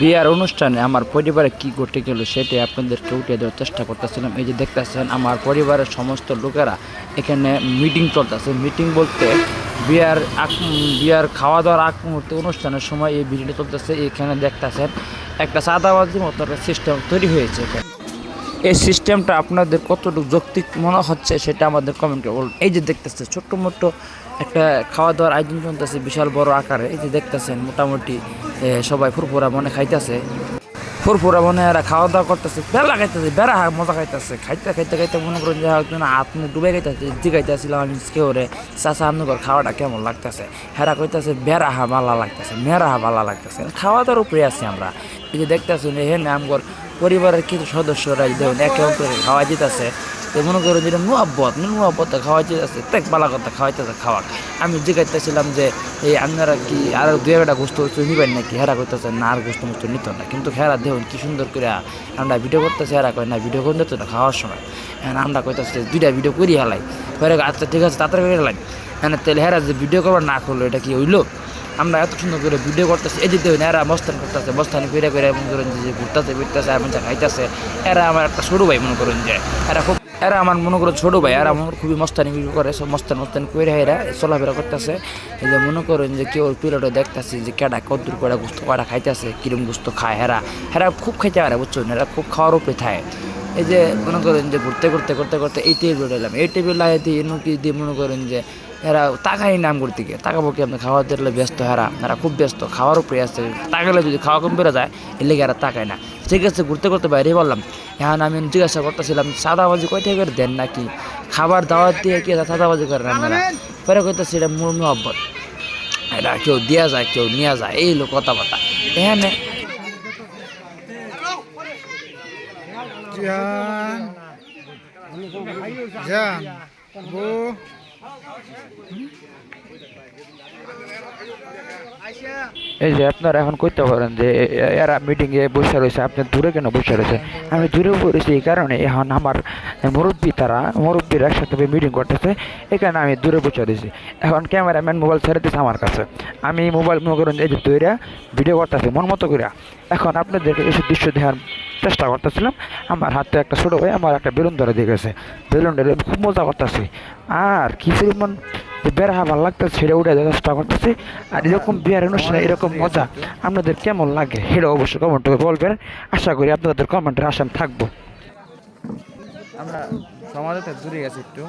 বিয়ার অনুষ্ঠানে আমার পরিবারে কি ঘটে গেল সেটাই আপনাদেরকে উঠে দেওয়ার চেষ্টা করতেছিলাম। এই যে দেখতেছেন, আমার পরিবারের সমস্ত লোকেরা এখানে মিটিং চলতেছে। মিটিং বলতে বিয়ার আগ, বিয়ার খাওয়া দাওয়ার আগ মুহূর্তে অনুষ্ঠানের সময় এই ভিডিওটা চলতেছে। এখানে দেখতেছেন, একটা সাদাবাজির মতো একটা সিস্টেম তৈরি হয়েছে এখানে। এই সিস্টেমটা আপনাদের কতটুকু যৌক্তিক মনে হচ্ছে সেটা আমাদের কমেন্টে বলুন। এই যে দেখতেছে, ছোট্ট মোট্ট একটা খাওয়া দাওয়ার আয়োজন চলতেছে বিশাল বড় আকারে। এই যে দেখতেছেন, মোটামুটি সবাই ফুরফুরা মনে খাইতেছে। ফুরফুরা মনে এরা খাওয়া দাওয়া করতেছে, বেলা খাইতেছে, বেড়া হা মজা খাইতেছে। খাইতে খাইতে খাইতে মনে করেন যে একজন হাত মুখ ডুবে খাইতেছে জিগাইতেছিলাম আমি কেউরে চাষা আপনার খাওয়াটা কেমন লাগতেছে? হেরা কইতেছে, বেড়া হা ভালো লাগতেছে, মেরা হা ভালো লাগতেছে। খাওয়া দাওয়ার উপরে আছি আমরা। এই যে দেখতেছেন হে আমগর পরিবারের কিছু সদস্যরা দেখুন, একে অপরকে খাওয়া যেতেছে তো মনে করো যেটা নুয়াব্বত নুয়াব্বত খাওয়া যেতেছে তেক বালা কথা খাওয়াইতেছে খাওয়া আমি জিজ্ঞাসছিলাম যে, এই আপনারা কি আর দু একটা গোস্ত নিবেন নাকি? হেরা করতেছে না, আর গোস্ত মোস্ত নিত না। কিন্তু হেরা দেখুন কি সুন্দর করে আমরা ভিডিও করতেছি, হেরা কয়, না, ভিডিও করতে তো না, খাওয়ার সময়। হ্যাঁ আমরা কইতেছে দুইটা ভিডিও করি হেলাই। পরে আচ্ছা ঠিক আছে, তাড়াতাড়ি করে হেলাই। হ্যাঁ তাহলে হেরা যে, ভিডিও করবার না করল এটা কি হইল? আমরা এত সুন্দর করে ভিডিও করতেছি এই দেখুন এরা মস্তান করতেছে, মস্তান করে করে মনে করেন যে ঘুরতেছে, ফিরতেছে যা খাইতেছে। এরা আমার একটা ছোটো ভাই মনে করেন যে এরা খুব এরা আমার মনে করো ছোটো ভাই, এরা আমার খুবই মস্তানি করে, সব মস্তান মস্তান করে এরা চলাফেরা করতেছে। এই যে মনে করেন যে কেউ পিরিয়ডে দেখতেছে যে কেডা কদ্দুর করে গুস্ত কয়টা খাইতেছে, কিরম গুস্ত খায় হেরা। হেরা খুব খাইতে পারে, বুঝছ? এরা খুব খাওয়ার উপরে থাকে এই যে মনে করেন যে ঘুরতে ঘুরতে করতে করতে এই টেবিল এলাম। এই টেবিল লাগিয়ে দিয়ে এনুকি দিয়ে মনে করেন যে এরা তাকাই নাম করতে গিয়ে। তাকাবো কি আপনি খাওয়া দিলে ব্যস্ত? হেরা এরা খুব ব্যস্ত খাওয়ার উপরে আসছে তাকালে যদি খাওয়া কম বেড়ে যায় এর লেগে এরা তাকায় না। ঠিক আছে ঘুরতে ঘুরতে বাইরে বললাম। এখন আমি জিজ্ঞাসা করতেছিলাম সাদাবাজি কয়টা করে দেন নাকি? খাবার দাওয়াত দিয়ে কি সাদাবাজি করে রান্না? পরে কইতেছে এটা মূল মহব্বত এটা কেউ দেওয়া যায় কেউ নেওয়া যায়। এই লোক কথাবার্তা। এখানে Jan. Jan. Bu. এই যে আপনারা এখন কইতে পারেন যে এরা মিটিং এ বসে রয়েছে, আপনি দূরে কেন বসে রয়েছে আমি দূরে বসেছি এই কারণে এখন আমার মুরব্বী তারা, মুরব্বীরা একসাথে মিটিং করতেছে, এখানে আমি দূরে বসে রয়েছি এখন ক্যামেরাম্যান মোবাইল ছেড়ে দিচ্ছে আমার কাছে আমি মোবাইল মনে করেন এই যে তৈরি ভিডিও করতেছি, মন মতো করে এখন আপনাদেরকে এসব দৃশ্য দেখার চেষ্টা করতেছিলাম। আমার হাতে একটা ছোটো ভাই আমার একটা বেলুন ধরে দিয়ে গেছে। বেলুন ধরে খুব মজা করতেছি। আর কি পরিমাণ বেড়া ভালো লাগতেছে সেটা উঠে দেওয়ার চেষ্টা করতেছি। আর এরকম বিয়ার অনুষ্ঠানে এরকম মজা আপনাদের কেমন লাগে সেটা অবশ্যই কমেন্ট করে বলবেন। আশা করি আপনাদের কমেন্টের আসাম থাকব। আমরা সমাজতে দূরে গেছি একটু।